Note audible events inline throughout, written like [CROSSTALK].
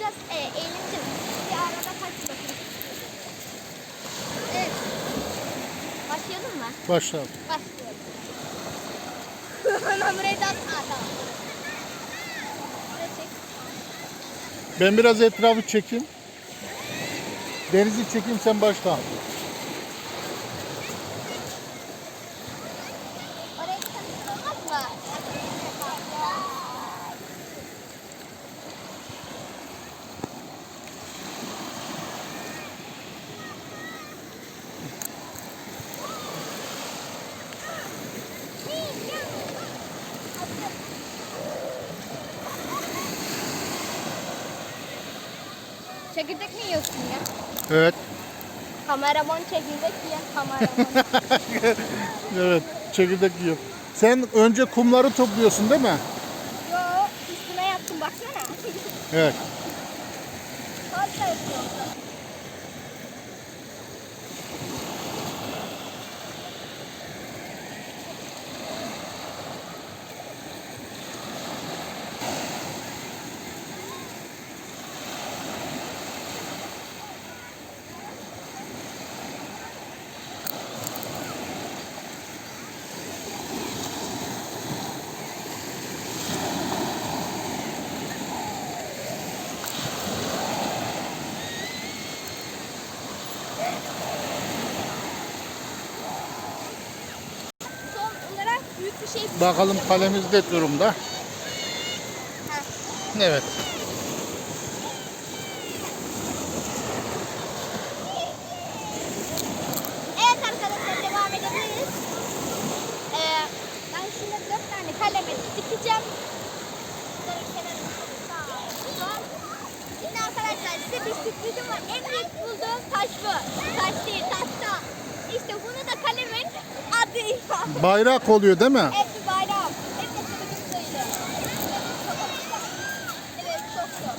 biraz e, eğlenceli. Bir arada kaç bakın. Evet. Başlayalım mı? Başla. Başlayalım. Hemen burayı da Aa, tamam. Buraya çek. Ben biraz etrafı çekeyim. Denizi çekeyim sen başla. Çekirdek mi yiyorsun ya? Evet. Kameraman çekirdek yiyen kameraman. [LAUGHS] Evet. Çekirdek yiyor. Sen önce kumları topluyorsun değil mi? Yo üstüne yattım baksana. Evet. Fazla yapıyorum. Son olarak büyük bir şey Bakalım kalemiz ne durumda. Ha. Evet. Evet arkadaşlar devam edebiliriz. Ee, ben şimdi dört tane kaleme dikeceğim. Bu. Taş değil. İşte bunu da kalemin adı. Bayrak oluyor değil mi? Evet bir bayram. Hep de kırmızı sayılı. Evet çok zor.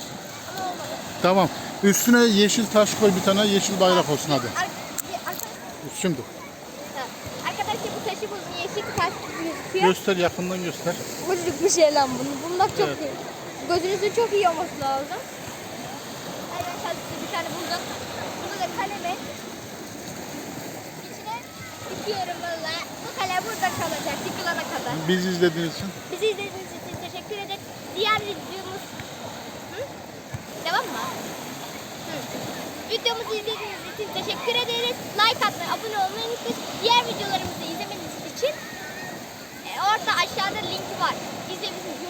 Ama olmadı. Tamam. Üstüne yeşil taş koy bir tane yeşil bayrak olsun hadi. Ar- bir- arkadaşlar, Şimdi. arkadaşlar bu taşı buldum. Yeşil taş gözüküyor. Göster yakından göster. Vıcık bir şey lan bunu. Bulmak çok Evet. iyi. Gözünüzün çok iyi olması lazım. Ben sadece bir tane buldum. Korkuyorum valla. Bu kale burada kalacak yıkılana kadar. Bizi izlediğiniz için. Bizi izlediğiniz için teşekkür ederiz. Diğer videomuz... Hı? Devam mı? Hı. Videomuzu izlediğiniz için teşekkür ederiz. Like atmayı, abone olmayı unutmayın. Diğer videolarımızı izlemeniz için e, orada aşağıda linki var. İzleyebilirsiniz.